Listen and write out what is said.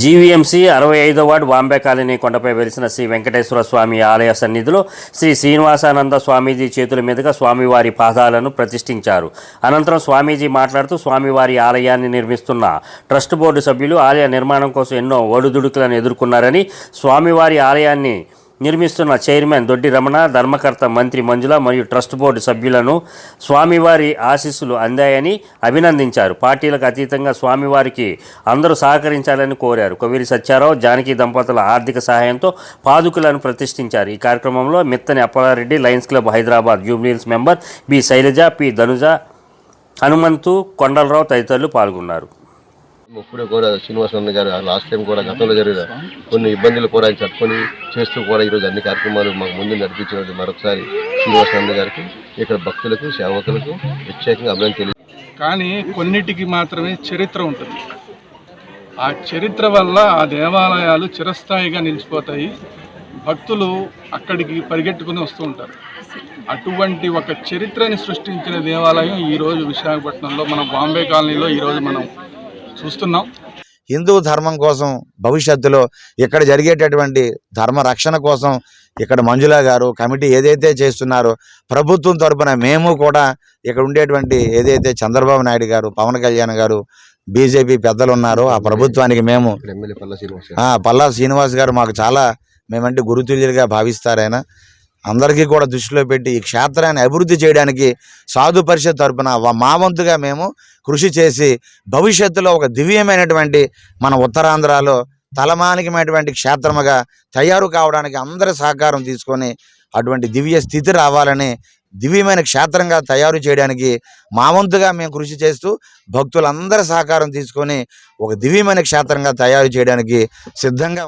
GVMC అరవై ఐదో ward Bombay colony కొండపై వెలిసిన శ్రీ వెంకటేశ్వర స్వామి ఆలయ సన్నిధిలో శ్రీ శ్రీనివాసానంద స్వామీజీ చేతుల మీదుగా స్వామివారి పాదాలను ప్రతిష్ఠించారు. అనంతరం స్వామీజీ మాట్లాడుతూ స్వామివారి ఆలయాన్ని నిర్మిస్తున్న ట్రస్ట్ బోర్డు సభ్యులు ఆలయ నిర్మాణం కోసం ఎన్నో ఒడుదుడుకులను ఎదుర్కొన్నారని స్వామివారి ఆలయాన్ని నిర్మిస్తున్న చైర్మన్ దొడ్డి రమణ ధర్మకర్త మంత్రి మంజుల మరియు ట్రస్ట్ బోర్డు సభ్యులను స్వామివారి ఆశీస్సులు అందాయని అభినందించారు. పార్టీలకు అతీతంగా స్వామివారికి అందరూ సహకరించాలని కోరారు. కొవిరి సత్యారావు జానకి దంపతుల ఆర్థిక సహాయంతో పాదుకులను ప్రతిష్ఠించారు. ఈ కార్యక్రమంలో Mittani Appareddy lions club Hyderabad Jubilee Hills member B Shailaja P Dhanuja Hanumanthu Kondalarao తదితరులు పాల్గొన్నారు. ఇప్పుడే కూడా శ్రీనివాసరావు గారు లాస్ట్ టైం కూడా గతంలో జరిగిన కొన్ని ఇబ్బందులు కూడా ఆయన చెప్పుకొని చేస్తూ కూడా ఈరోజు అన్ని కార్యక్రమాలు మాకు ముందు నడిపించినట్టు మరొకసారి శ్రీనివాసరావు గారికి ఇక్కడ భక్తులకు సేవకులకు ప్రత్యేకంగా అభినందన తెలియ కానీ కొన్నిటికి మాత్రమే చరిత్ర ఉంటుంది. ఆ చరిత్ర వల్ల ఆ దేవాలయాలు చిరస్థాయిగా నిలిచిపోతాయి. భక్తులు అక్కడికి పరిగెట్టుకుని వస్తూ ఉంటారు. అటువంటి ఒక చరిత్రని సృష్టించిన దేవాలయం ఈరోజు విశాఖపట్నంలో మనం బాంబే కాలనీలో ఈరోజు మనం చూస్తున్నాం. హిందూ ధర్మం కోసం భవిష్యత్తులో ఇక్కడ జరిగేటటువంటి ధర్మ రక్షణ కోసం ఇక్కడ మంజుల గారు కమిటీ ఏదైతే చేస్తున్నారో ప్రభుత్వం తరపున మేము కూడా ఇక్కడ ఉండేటువంటి ఏదైతే చంద్రబాబు నాయుడు గారు పవన్ కళ్యాణ్ గారు బీజేపీ పెద్దలు ఉన్నారో ఆ ప్రభుత్వానికి మేము పల్ల శ్రీనివాస్ ఆ, పల్లా శ్రీనివాస్ గారు మాకు చాలా మేమంటే గురుతుల్యులుగా భావిస్తారు ఆయన అందరికీ కూడా దృష్టిలో పెట్టి ఈ క్షేత్రాన్ని అభివృద్ధి చేయడానికి సాధు పరిషత్ తరపున మా వంతుగా మేము కృషి చేసి భవిష్యత్తులో ఒక దివ్యమైనటువంటి మన ఉత్తరాంధ్రలో తలమానికమైనటువంటి క్షేత్రముగా తయారు కావడానికి అందరి సహకారం తీసుకొని అటువంటి దివ్య స్థితి రావాలని దివ్యమైన క్షేత్రంగా తయారు చేయడానికి మా వంతుగా మేము కృషి చేస్తూ భక్తులందరి సహకారం తీసుకొని ఒక దివ్యమైన క్షేత్రంగా తయారు చేయడానికి సిద్ధంగా